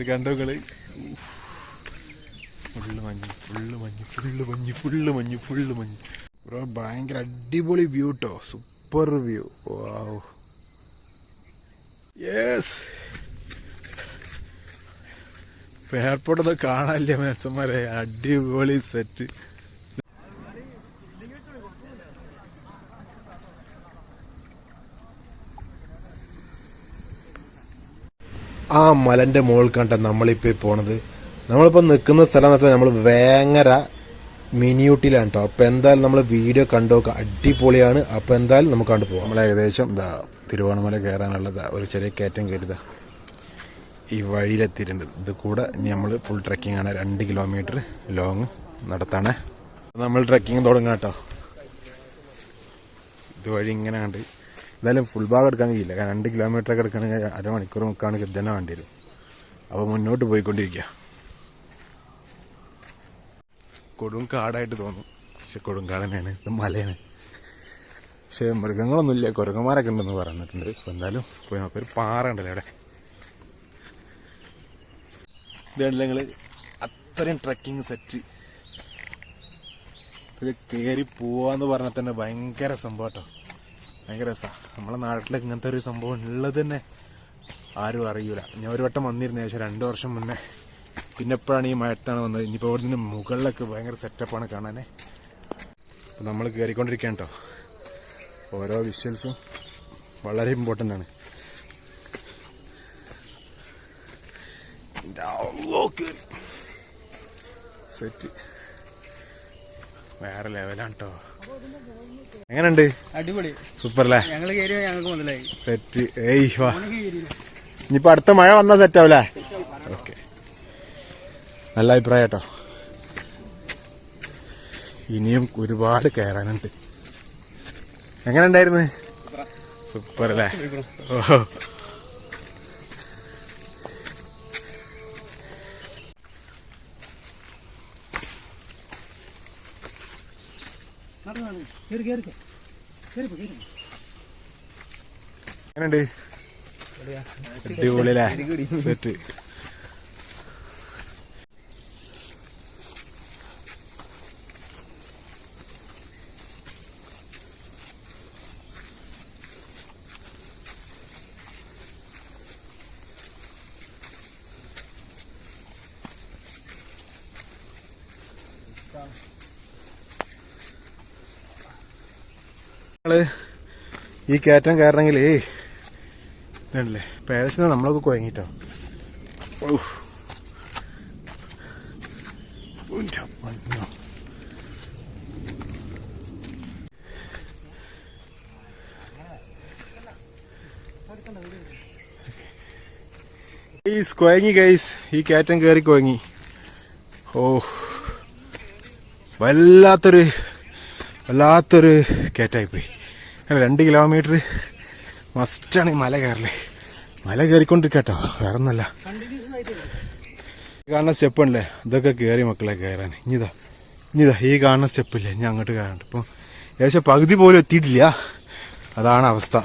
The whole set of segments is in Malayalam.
ഇത് കണ്ടോ നിങ്ങൾ? ഫുള്ള് മഞ്ഞ് ഫുള്ള് മഞ്ഞ് ഫുള്ള് മഞ്ഞ് ഫുള്ള് മഞ്ഞ് ഫുള്ള് മഞ്ഞ്. ബ്രോ ഭയങ്കര അടിപൊളി വ്യൂ കേട്ടോ സൂപ്പർ വ്യൂ. Wow yes. എയർപോർട്ടൊന്നും കാണാനില്ല മനസ്സന്മാരെ അടിപൊളി സെറ്റ് ആ മലന്റെ മുകളിൽ കണ്ട നമ്മളിപ്പോൾ പോണത്. നമ്മളിപ്പോൾ നിൽക്കുന്ന സ്ഥലം എന്ന് വെച്ചാൽ നമ്മൾ വേങ്ങര മിനിയൂട്ടിലാണ് കേട്ടോ അപ്പോൾ എന്തായാലും നമ്മൾ വീഡിയോ കണ്ടു? നോക്കുക അടിപൊളിയാണ്. അപ്പോൾ എന്തായാലും നമുക്ക് കണ്ടു പോകാം നമ്മൾ ഏകദേശം എന്താ തിരുവോണമല കയറാനുള്ളത് ഒരു ചെറിയ കയറ്റം കയറിയതാ ഈ വഴിയിലെത്തിയിട്ടുണ്ട്. ഇത് കൂടെ നമ്മൾ ഫുൾ ട്രക്കിംഗ് ആണ്. രണ്ട് കിലോമീറ്റർ ലോങ് നടത്താണേ. നമ്മൾ ട്രക്കിംഗ് തുടങ്ങാം കേട്ടോ ഇത് വഴി ഇങ്ങനെ കണ്ട് എന്തായാലും ഫുൾ ഭാഗം എടുക്കാൻ കഴിയില്ല. കാരണം രണ്ട് കിലോമീറ്റർ ഒക്കെ എടുക്കണമെങ്കിൽ അരമണിക്കൂർ മുക്കാണ് തന്നെ വേണ്ടി വരും. അപ്പോൾ മുന്നോട്ട് പോയിക്കൊണ്ടിരിക്കുക കൊടും കാടായിട്ട് തോന്നും. പക്ഷെ കൊടും കാട് തന്നെയാണ്. ഇത് മലയാണ്. പക്ഷെ മൃഗങ്ങളൊന്നുമില്ല. കുരങ്ങന്മാരൊക്കെ ഉണ്ടെന്ന് പറഞ്ഞിട്ടുണ്ട്. അപ്പോൾ എന്തായാലും പോയി നോക്കാം. ഒരു പാറ ഉണ്ടല്ലോ അവിടെ. ഇതുണ്ടല്ലോ നിങ്ങൾ അത്രയും ട്രക്കിംഗ് സെറ്റ് ഇത് കയറി പോവാന്ന് പറഞ്ഞാൽ തന്നെ ഭയങ്കര സംഭവം കേട്ടോ. ഭയങ്കര രസമാണ് നമ്മളെ നാട്ടിലൊക്കെ ഇങ്ങനത്തെ ഒരു സംഭവം ഉള്ളത് തന്നെ ആരും അറിയൂല. ഞാൻ ഒരു വട്ടം വന്നിരുന്നു ഏകദേശം രണ്ട് വർഷം മുന്നേ. പിന്നെ എപ്പോഴാണ് ഈ മഴത്താണ് വന്നത്? ഇനിയിപ്പോൾ ഇവിടെ നിന്ന് മുകളിലൊക്കെ ഭയങ്കര സെറ്റപ്പാണ് കാണാനേ. അപ്പോൾ നമ്മൾ കയറിക്കൊണ്ടിരിക്കുകയാണ് കേട്ടോ ഓരോ വിഷ്വൽസും വളരെ ഇമ്പോർട്ടന്റ് ആണ്. സെറ്റ് വേറെ ലെവലാണ് കേട്ടോ എങ്ങനെയുണ്ട്? അടിപൊളി. സൂപ്പർ അല്ലേ ഞങ്ങൾക്ക് മുതലായി. സെറ്റ്. ഏയ് വാ. ഇനിയിപ്പോ അടുത്ത മഴ വന്നാ സെറ്റ് ആവൂലേ ഓക്കെ. നല്ല അഭിപ്രായം കേട്ടോ. ഇനിയും ഒരുപാട് കയറാനുണ്ട് എങ്ങനെ ഉണ്ടായിരുന്നു സൂപ്പർ അല്ലേ ഓഹോ. എങ്ങനെയുണ്ട്? അടിപൊളിയല്ലേ? സെറ്റ്. നിങ്ങൾ ഈ കയറ്റം കയറണമെങ്കിൽ ഇതല്ലേ പേരസിന് നമ്മളൊക്കെ കുഴങ്ങിട്ടോ. ഗൈസ് കുഴങ്ങി ഗൈസ് ഈ കയറ്റം കയറി കുഴങ്ങി ഓ വല്ലാത്തൊരു വല്ലാത്തൊരു കയറ്റായിപ്പോയി അങ്ങനെ രണ്ട് കിലോമീറ്റർ മസ്റ്റാണ് ഈ മല കയറൽ. മല കയറിക്കൊണ്ടിരിക്കട്ടോ വേറെ ഒന്നല്ല കാണുന്ന സ്റ്റെപ്പ് ഉണ്ടല്ലേ? ഇതൊക്കെ കയറി മക്കളെ കയറാൻ. ഇനിതാ ഇനിതാ ഈ കാണുന്ന സ്റ്റെപ്പില്ലേ ഞാൻ അങ്ങോട്ട് കയറണ്ട്. ഇപ്പം ഏകദേശം പകുതി പോലും എത്തിയിട്ടില്ല. അതാണ് അവസ്ഥ.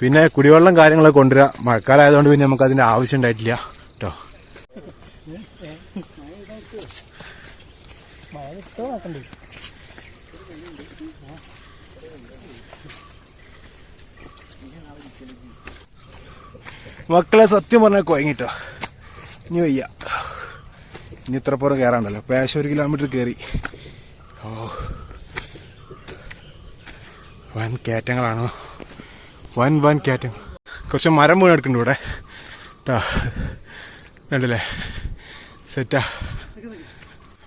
പിന്നെ കുടിവെള്ളം കാര്യങ്ങളൊക്കെ കൊണ്ടുവരിക മഴക്കാലമായതുകൊണ്ട് പിന്നെ നമുക്ക് അതിന്റെ ആവശ്യം ഉണ്ടായിട്ടില്ല. കേട്ടോ മക്കളെ സത്യം പറഞ്ഞാൽ കുഴങ്ങിട്ടോ ഇനി വയ്യ. ഇനി ഇത്ര പുറം കയറാണ്ടല്ലോ പേശ ഒരു കിലോമീറ്റർ കയറി ഓ. വൻ കയറ്റങ്ങളാണോ. വൻ വൻ കയറ്റങ്ങൾ. കുറച്ച് മരം വീണ് എടുക്കുന്നുണ്ട് ഇവിടെ. കേട്ടോ കണ്ടില്ലേ? സെറ്റാ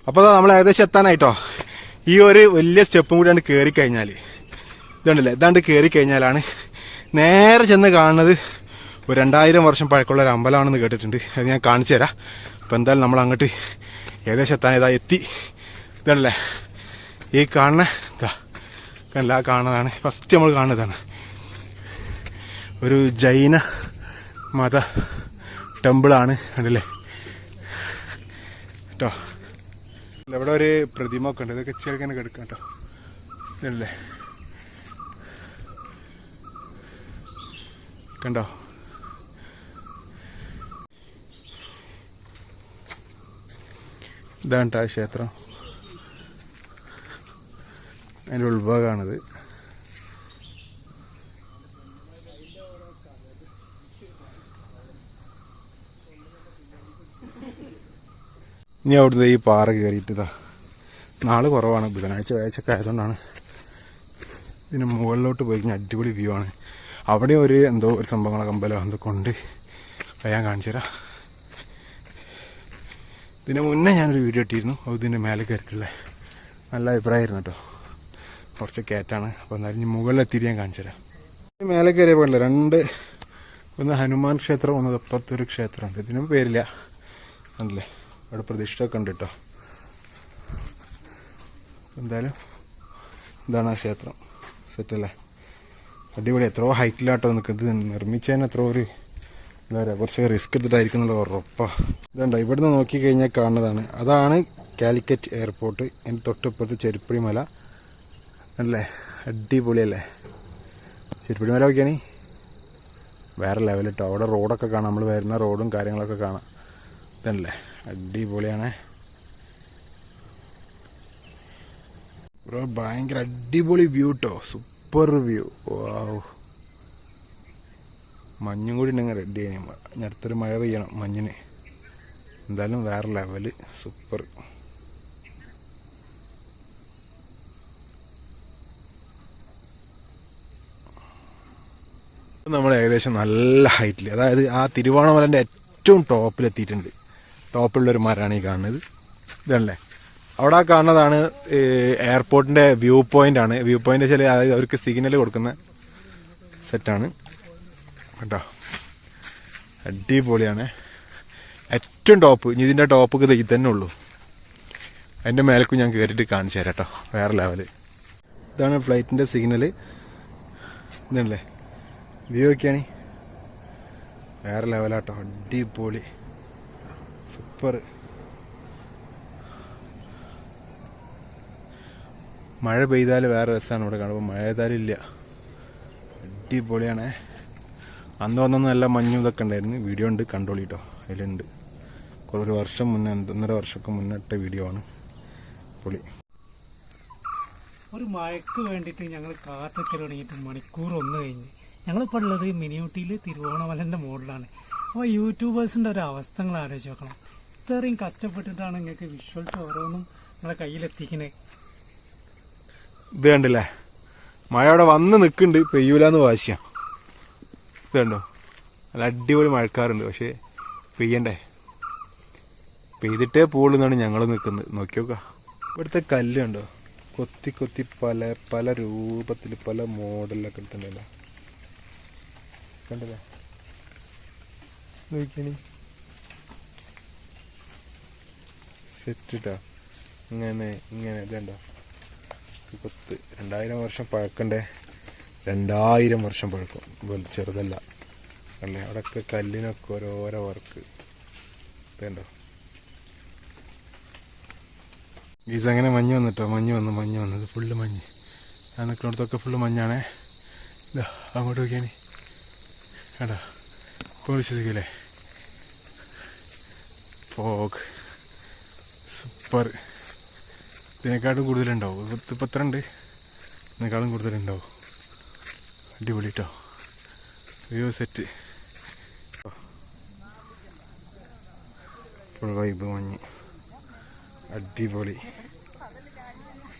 അപ്പോൾ നമ്മൾ ഏകദേശം എത്താനായിട്ടോ. ഈ ഒരു വലിയ സ്റ്റെപ്പും കൂടിയാണ് കയറി കഴിഞ്ഞാൽ ഇതുണ്ടല്ലേ? ഇതാണ്ട് കയറി കഴിഞ്ഞാലാണ് നേരെ ചെന്ന് കാണുന്നത് ഒരു രണ്ടായിരം വർഷം പഴക്കമുള്ള ഒരു അമ്പലമാണെന്ന് കേട്ടിട്ടുണ്ട്. അത് ഞാൻ കാണിച്ചു തരാം. അപ്പോൾ എന്തായാലും നമ്മൾ അങ്ങോട്ട് ഏകദേശം എത്താൻ ഇതാ എത്തി. ഇതാണല്ലേ? ഈ കാണുന്ന ഇതാ. കണ്ടില്ല? ആ കാണുന്നതാണ്. ഫസ്റ്റ് നമ്മൾ കാണുന്നതാണ്. ഒരു ജൈന മത ടെമ്പിളാണ്. കണ്ടില്ലേ? കേട്ടോ? ഇവിടെ ഒരു പ്രതിമ ഒക്കെ ഉണ്ട്. ഇതൊക്കെ ചെറുക്കനെ എടുക്കാം കേട്ടോ. ഇതല്ലേ? കണ്ടോ? ഇതാണ് ആ ക്ഷേത്രം. അതിന്റെ ഉൾഭാഗമാണിത് ഇനി അവിടുന്ന് ഈ പാറ കയറിയിട്ട് ഇതാ. നാൾ കുറവാണ്. ബുധനാഴ്ച വ്യാഴ്ചയൊക്കെ ആയതുകൊണ്ടാണ്. ഇതിന് മുകളിലോട്ട് പോയി കഴിഞ്ഞാൽ അടിപൊളി വ്യൂ ആണ്. അവിടെ ഒരു എന്തോ ഒരു സംഭവങ്ങളൊക്കെ അമ്പലം എന്തൊക്കെ ഉണ്ട്. ഞാൻ കാണിച്ചു തരാം ഇതിന് മുന്നേ ഞാനൊരു വീഡിയോ ഇട്ടിരുന്നു. അത് ഇതിന്റെ മേലെ കയറിയിട്ടുള്ളത് നല്ല അഭിപ്രായമായിരുന്നു കേട്ടോ. കുറച്ച് കയറ്റാണ്. അപ്പോൾ എന്നാലും ഇനി മുകളിലെത്തിയിട്ട് ഞാൻ കാണിച്ചു തരാം. മേലെ കയറിയ പോലെ രണ്ട് ഒന്ന് ഹനുമാൻ ക്ഷേത്രം ഒന്ന് അപ്പുറത്തൊരു ക്ഷേത്രമുണ്ട്. ഇതിനും പേരില്ല. ആണല്ലേ അവിടെ പ്രതിഷ്ഠയൊക്കെ ഉണ്ട് കേട്ടോ. എന്തായാലും ഇതാണ് ആ ക്ഷേത്രം. സെറ്റല്ലേ? അടിപൊളി. എത്രയോ ഹൈറ്റിലാട്ടോ നിൽക്കുന്നത്. നിർമ്മിച്ചതിന് എത്രയോ ഒരു പറയുക കുറച്ച് റിസ്ക് എടുത്തിട്ടായിരിക്കും എന്നുള്ളത് ഉറപ്പാണ് ഇതുണ്ടോ ഇവിടുന്ന് നോക്കിക്കഴിഞ്ഞാൽ കാണുന്നതാണ്. അതാണ് കാലിക്കറ്റ് എയർപോർട്ട് എന്റെ തൊട്ടിപ്പുറത്ത് ചെരുപ്പടി മല അല്ലേ? അടിപൊളിയല്ലേ? ചെരുപ്പടി മല നോക്കിയാണി? വേറെ ലെവൽ കേട്ടോ അവിടെ റോഡൊക്കെ കാണാം. നമ്മൾ വരുന്ന റോഡും കാര്യങ്ങളൊക്കെ കാണാം. ഇതല്ലേ? അടിപൊളിയാണേ. ബ്രോ ഭയങ്കര അടിപൊളി വ്യൂ കേട്ടോ സൂപ്പർ വ്യൂ വാവ് മഞ്ഞും കൂടി ഉണ്ടെങ്കിൽ റെഡി ആയി ഇനി മഴ പെയ്യണം മഞ്ഞിന്. എന്തായാലും വേറെ ലെവൽ സൂപ്പർ നമ്മൾ ഏകദേശം നല്ല ഹൈറ്റിൽ അതായത് ആ തിരുവോണമലന്റെ ഏറ്റവും ടോപ്പിലെത്തിയിട്ടുണ്ട് ടോപ്പിലുള്ളൊരു മരമാണ് ഈ കാണുന്നത്. ഇതാണല്ലേ? അവിടെ കാണുന്നതാണ് എയർപോർട്ടിന്റെ വ്യൂ പോയിന്റ് ആണ്. വ്യൂ പോയിന്റ് വെച്ചാൽ അതായത് അവർക്ക് സിഗ്നൽ കൊടുക്കുന്ന സെറ്റാണ് കേട്ടോ അടിപൊളിയാണ്. ഏറ്റവും ടോപ്പ് ഇനി ഇതിന്റെ ടോപ്പൊക്കെ ഇത് തന്നെ ഉള്ളൂ. അതിന്റെ മേലേക്കും ഞാൻ കയറിയിട്ട് കാണിച്ചു തരാം കേട്ടോ. വേറെ ലെവൽ ഇതാണ് ഫ്ലൈറ്റിന്റെ സിഗ്നൽ ഇതല്ലേ? വ്യൂ ഒക്കെയാണ് വേറെ ലെവലാട്ടോ അടിപൊളി. സൂപ്പർ മഴ പെയ്താൽ വേറെ രസമാണ് ഇവിടെ കാണുമ്പോൾ മഴ പെയ്താലില്ല. അടിപൊളിയാണേ. അന്ന് വന്ന നല്ല മഞ്ഞും ഇതൊക്കെ ഉണ്ടായിരുന്നു. വീഡിയോ ഉണ്ട് കണ്ടോളി കേട്ടോ അതിലുണ്ട്. കുറേ ഒരു വർഷം മുന്നേ ഒന്നര വർഷമൊക്കെ മുന്നിട്ട വീഡിയോ ആണ്. പൊളി. ഒരു മഴയ്ക്ക് വേണ്ടിയിട്ട് ഞങ്ങൾ കാത്തൊക്കെ തുടങ്ങിയിട്ട് മണിക്കൂർ ഒന്ന് കഴിഞ്ഞ്. ഞങ്ങളിപ്പോൾ ഉള്ളത് മിനിയൂട്ടിയിൽ തിരുവോണമലന്റെ മോഡലാണ്. അപ്പോൾ യൂട്യൂബേഴ്സിന്റെ ഒരു അവസ്ഥകൾ ആലോചിച്ച് നോക്കണം. ഇത്രയും കഷ്ടപ്പെട്ടിട്ടാണ് നിങ്ങൾക്ക് വിഷ്വൽസ് ഓരോന്നും നിങ്ങളെ കയ്യിലെത്തിക്കുന്നത് ഇത് കണ്ടില്ലേ? മഴ അവിടെ വന്ന് നിൽക്കുന്നുണ്ട്. പെയ്യൂലെന്ന് വാശിയാ. കണ്ടോ? നല്ല അടിപൊളി മഴക്കാറുണ്ട്. പക്ഷേ പെയ്യണ്ടേ? പെയ്തിട്ടേ പോകുള്ളൂ ഞങ്ങൾ നിൽക്കുന്നത് നോക്കി നോക്കാം ഇവിടുത്തെ കല്ല് കണ്ടോ? കൊത്തി കൊത്തി പല പല രൂപത്തിൽ പല മോഡലിലൊക്കെ എടുത്തിട്ടുണ്ടല്ലോ. കണ്ടല്ലേ നോക്കിയണി. സെറ്റ് ഇട്ടാ? ഇങ്ങനെ ഇങ്ങനെ ഇതുണ്ടോ? കൊത്ത്. രണ്ടായിരം വർഷം പഴക്കണ്ടേ? രണ്ടായിരം വർഷം പഴക്കം. ചെറുതല്ല. അല്ലേ? അവിടെയൊക്കെ കല്ലിനൊക്കെ ഓരോരോ വർക്ക്. വേണ്ടോ ഗീസ് അങ്ങനെ മഞ്ഞ് വന്നിട്ടോ? മഞ്ഞ് വന്നു മഞ്ഞ് വന്നത് ഫുള്ള് മഞ്ഞ്. ഞാൻ നിൽക്കുന്നിടത്തൊക്കെ ഫുള്ള് മഞ്ഞാണേ. ഇതാ അങ്ങോട്ട് നോക്കിയാണ് കണ്ടോ? ഇപ്പോൾ വിശ്വസിക്കില്ലേ ഫോഗ് സൂപ്പർ ഇതിനേക്കാളും കൂടുതലുണ്ടാവും. ഇപ്പം ഇത്ര ഉണ്ട് ഇതിനേക്കാളും കൂടുതലുണ്ടാവും. അടിപൊളി കേട്ടോ വ്യൂ സെറ്റ്. ഫുൾ വൈബ് മഞ്ഞ്. അടിപൊളി.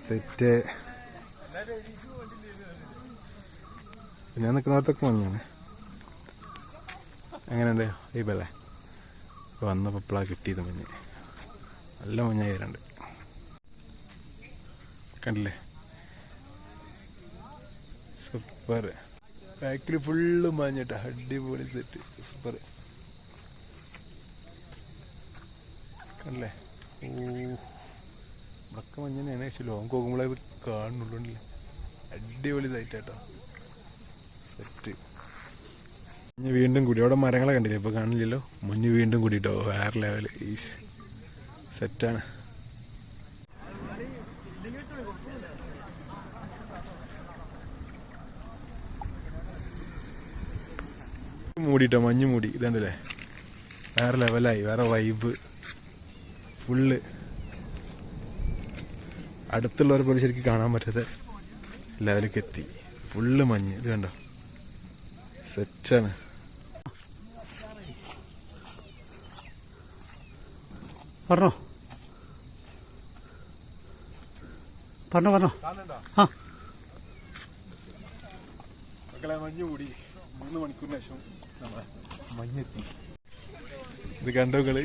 സെറ്റ്. ഞാൻ നിൽക്കുന്നിടത്തൊക്കെ മഞ്ഞാണ്. എങ്ങനെയുണ്ട്? വൈബല്ലേ വന്നപ്പോൾ ഇപ്പോഴാണ് കിട്ടിയത് മഞ്ഞ്. നല്ല മഞ്ഞായി വരണ്ട്. കണ്ടില്ലേ? സൂപ്പർ ബാക്കിൽ ഫുള്ള് മഞ്ഞിട്ട. അടിപൊളി സെറ്റ് സൂപ്പർ കണ്ടല്ലേ? ഓ. ഇവിടൊക്കെ മഞ്ഞ തന്നെയാണ് പക്ഷെ ലോങ് പോകുമ്പോഴേ കാണുന്നുള്ളൂ അടിപൊളി സൈറ്റ് കേട്ടോ സെറ്റ് മഞ്ഞ് വീണ്ടും കൂടി. അവിടെ മരങ്ങളെ കണ്ടില്ലേ? ഇപ്പോൾ കാണില്ലല്ലോ. മഞ്ഞ് വീണ്ടും കൂടിട്ടോ. വേറെ ലെവൽ ഈ സെറ്റാണ് മൂടിട്ടോ മഞ്ഞ് മൂടി ഇതുണ്ടല്ലേ വേറെ ലെവലായി വേറെ വൈബ് ഫുള്ള്. അടുത്തുള്ളവരെ പോലും ശരിക്കും കാണാൻ പറ്റാത്ത ലെവലിലേക്ക് എത്തി. ഫുള്ള് മഞ്ഞ്. ഇത് കണ്ടോ? സെറ്റാണ് പറഞ്ഞോ. പറഞ്ഞോ പറഞ്ഞോ. ആ. മക്കളെ മഞ്ഞ് കൂടി മൂന്ന് മണിക്കൂറിന് ശേഷം നമ്മളെ മഞ്ഞെത്തി. ഇത് കണ്ടോ കൾ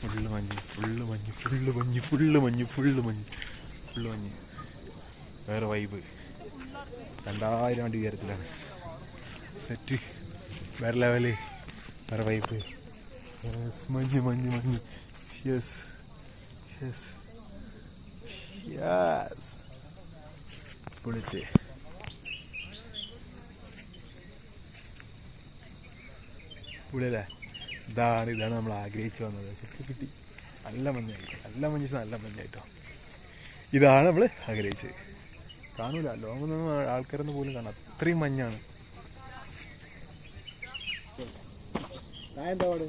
ഫുള്ള് മഞ്ഞ് ഫുള്ള് മഞ്ഞ് ഫുള്ള് മഞ്ഞ് ഫുള്ള് മഞ്ഞ് ഫുള്ള് മഞ്ഞ് ഫുള്ള് മഞ്ഞ്. വേറെ വൈബ് രണ്ടായിരം വണ്ടി ഉയരത്തിലാണ്. സെറ്റ് വേറെ ലെവൽ വേറെ വൈബ് മഞ്ഞ് മഞ്ഞ് മഞ്ഞ്. യെസ് യെസ് യെസ് പൊളിച്ചേ. പുള്ളിയല്ലേ ഇതാണ് ഇതാണ് നമ്മൾ ആഗ്രഹിച്ചു വന്നത്. ശരിക്കും കിട്ടി. നല്ല മഞ്ഞായി. നല്ല മഞ്ഞ് നല്ല മഞ്ഞായിട്ടോ ഇതാണ് നമ്മൾ ആഗ്രഹിച്ചത്. കാണൂല. ലോകമൊന്നും ആൾക്കാരൊന്നും പോലും കാണാം. അത്രയും മഞ്ഞാണ്. എന്താ പാട്?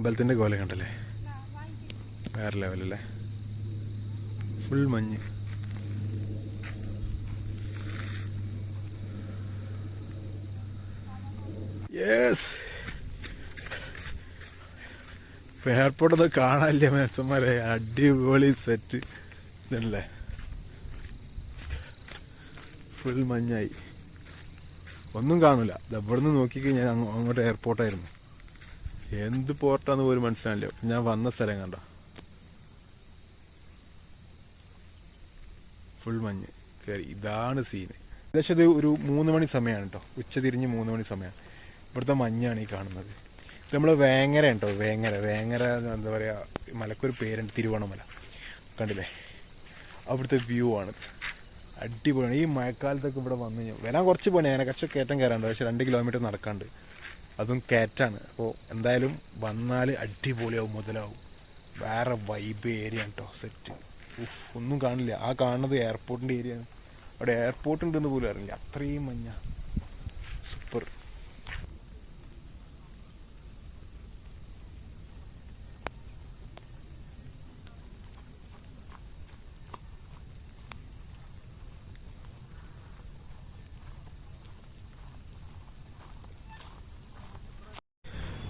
അമ്പലത്തിന്റെ കോല കണ്ടല്ലേ? വേറെ ലെവലല്ലേ? ഫുൾ മഞ്ഞ്. യെസ് എയർപോർട്ടൊന്നും കാണാനില്ല മനസ്സന്മാരെ അടിപൊളി സെറ്റ് ഇതല്ലേ? ഫുൾ മഞ്ഞായി. ഒന്നും കാണൂല. ഇത് ഇവിടുന്ന് നോക്കിക്കഴിഞ്ഞാൽ അങ്ങ് അങ്ങോട്ട് എയർപോർട്ടായിരുന്നു എന്ത് പോർട്ടാന്ന് പോലും മനസ്സിലായില്ല. ഞാൻ വന്ന സ്ഥലം കണ്ട. ഫുൾ മഞ്ഞ് കയറി. ഇതാണ് സീന് ഏകദേശം ഇത് ഒരു മൂന്ന് മണി സമയമാണ് കേട്ടോ ഉച്ച തിരിഞ്ഞ് മൂന്ന് മണി സമയമാണ് ഇവിടുത്തെ മഞ്ഞാണ് ഈ കാണുന്നത്. ഇത് നമ്മൾ വേങ്ങര ഉണ്ടോ വേങ്ങര. വേങ്ങര എന്താ പറയുക മലക്കൊരു പേരുണ്ട്. തിരുവണ്ണമല. കണ്ടില്ലേ? അവിടുത്തെ വ്യൂ ആണ്. അടിപൊളിയാണ്. ഈ മഴക്കാലത്തൊക്കെ ഇവിടെ വന്നു കഴിഞ്ഞാൽ വരാൻ കുറച്ച് പണി അതിനെ കുറച്ച് കയറ്റം കയറാണ്ട് പക്ഷെ രണ്ട് കിലോമീറ്റർ നടക്കാണ്ട്. അതും കയറ്റാണ് അപ്പോൾ എന്തായാലും വന്നാൽ അടിപൊളിയാവും മുതലാവും. വേറെ വൈബ് ഏരിയ കേട്ടോ സെറ്റ് ഉഫ് ഒന്നും കാണില്ല. ആ കാണുന്നത് എയർപോർട്ടിന്റെ ഏരിയ ആണ്. അവിടെ എയർപോർട്ട് ഉണ്ടെന്ന് പോലും അറിയില്ല. അത്രയും മഞ്ഞ സൂപ്പർ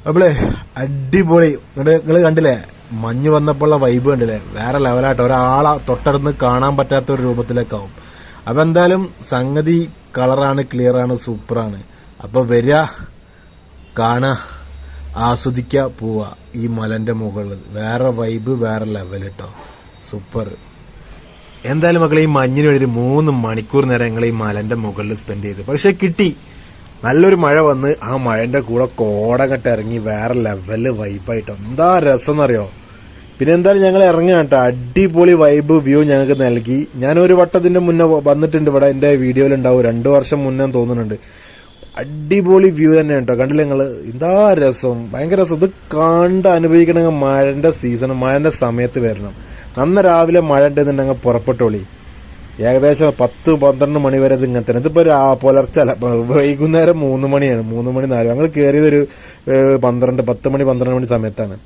അപ്പളേ അടിപൊളി. നിങ്ങൾ കണ്ടില്ലേ? മഞ്ഞ് വന്നപ്പോഴുള്ള വൈബ് കണ്ടില്ലേ? വേറെ ലെവലായിട്ട് ഒരാളെ തൊട്ടടുന്ന് കാണാൻ പറ്റാത്ത ഒരു രൂപത്തിലേക്കാവും അപ്പം എന്തായാലും സംഗതി കളറാണ് ക്ലിയറാണ് സൂപ്പറാണ് അപ്പോൾ വരിക കാണുക ആസ്വദിക്കുക പോവുക ഈ മലന്റെ മുകളിൽ വേറെ വൈബ് വേറെ ലെവൽ കേട്ടോ സൂപ്പർ എന്തായാലും മക്കളെ ഈ മഞ്ഞിന് വേണ്ടി ഒരു മൂന്ന് മണിക്കൂർ നേരം ഞങ്ങൾ ഈ മലന്റെ മുകളിൽ സ്പെൻഡ് ചെയ്തു. പക്ഷേ കിട്ടി. നല്ലൊരു മഴ വന്ന് ആ മഴന്റെ കൂടെ കോടങ്ങട്ട് ഇറങ്ങി വേറെ ലെവൽ വൈബായിട്ട് എന്താ രസം എന്നറിയോ പിന്നെ എന്തായാലും ഞങ്ങൾ ഇറങ്ങുക കേട്ടോ. അടിപൊളി വൈബ് വ്യൂ ഞങ്ങൾക്ക് നൽകി. ഞാൻ ഒരു വട്ടത്തിന്റെ മുന്നേ വന്നിട്ടുണ്ട് ഇവിടെ. എന്റെ വീഡിയോയിൽ ഉണ്ടാവും. രണ്ടു വർഷം മുന്നേ തോന്നുന്നുണ്ട്. അടിപൊളി വ്യൂ തന്നെ കേട്ടോ. കണ്ടില്ല നിങ്ങൾ എന്താ രസം? ഭയങ്കര രസം. ഇത് കണ്ട് അനുഭവിക്കണമെങ്കിൽ മഴന്റെ സീസൺ മഴന്റെ സമയത്ത് വരണം. നന്ന രാവിലെ മഴ ഉണ്ടെന്നുണ്ടെങ്കിൽ പുറപ്പെട്ടോളി. ഏകദേശം പത്ത് പന്ത്രണ്ട് മണി വരെ ഇത് ഇങ്ങനെ തന്നെ. ഇതിപ്പോ രാ- പുലർച്ചെ അല്ല വൈകുന്നേരം മൂന്ന് മണിയാണ്. മൂന്ന് മണി നാല് ഞങ്ങൾ കയറിയതൊരു പന്ത്രണ്ട് പത്ത് മണി പന്ത്രണ്ട് മണി സമയത്താണ്.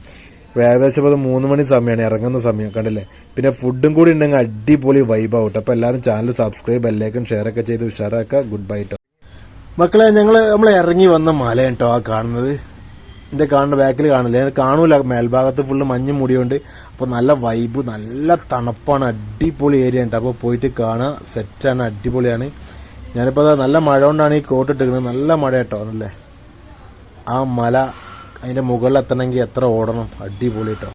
ഏകദേശം ഇപ്പോൾ അത് മൂന്ന് മണി സമയമാണ് ഇറങ്ങുന്ന സമയം കണ്ടില്ലേ? പിന്നെ ഫുഡും കൂടി ഉണ്ടെങ്കിൽ അടിപൊളി വൈബ് ആവട്ടെ അപ്പോൾ എല്ലാവരും ചാനൽ സബ്സ്ക്രൈബ് ബെല്ലേക്കും ഷെയർ ഒക്കെ ചെയ്ത് ഉഷാറാക്കുക. ഗുഡ് ബൈ കേട്ടോ മക്കളെ ഞങ്ങൾ നമ്മൾ ഇറങ്ങി വന്ന മല കേട്ടോ ആ കാണുന്നത്. എന്റെ കാണുന്ന ബാക്കിൽ കാണില്ല? കാണൂല മേൽഭാഗത്ത് ഫുള്ള് മഞ്ഞ് മൂടിയോണ്ട്. അപ്പോൾ നല്ല വൈബ് നല്ല തണുപ്പാണ് അടിപൊളി ഏരിയ ഉണ്ട്. അപ്പോൾ പോയിട്ട് കാണുക സെറ്റാണ് അടിപൊളിയാണ്. ഞാനിപ്പോൾ നല്ല മഴ കൊണ്ടാണ് ഈ കോട്ട് ഇട്ടിരിക്കുന്നത്. നല്ല മഴ കേട്ടോ അല്ലേ ആ മല അതിന്റെ മുകളിൽ എത്തണമെങ്കിൽ എത്ര ഓടണം. അടിപൊളി കേട്ടോ.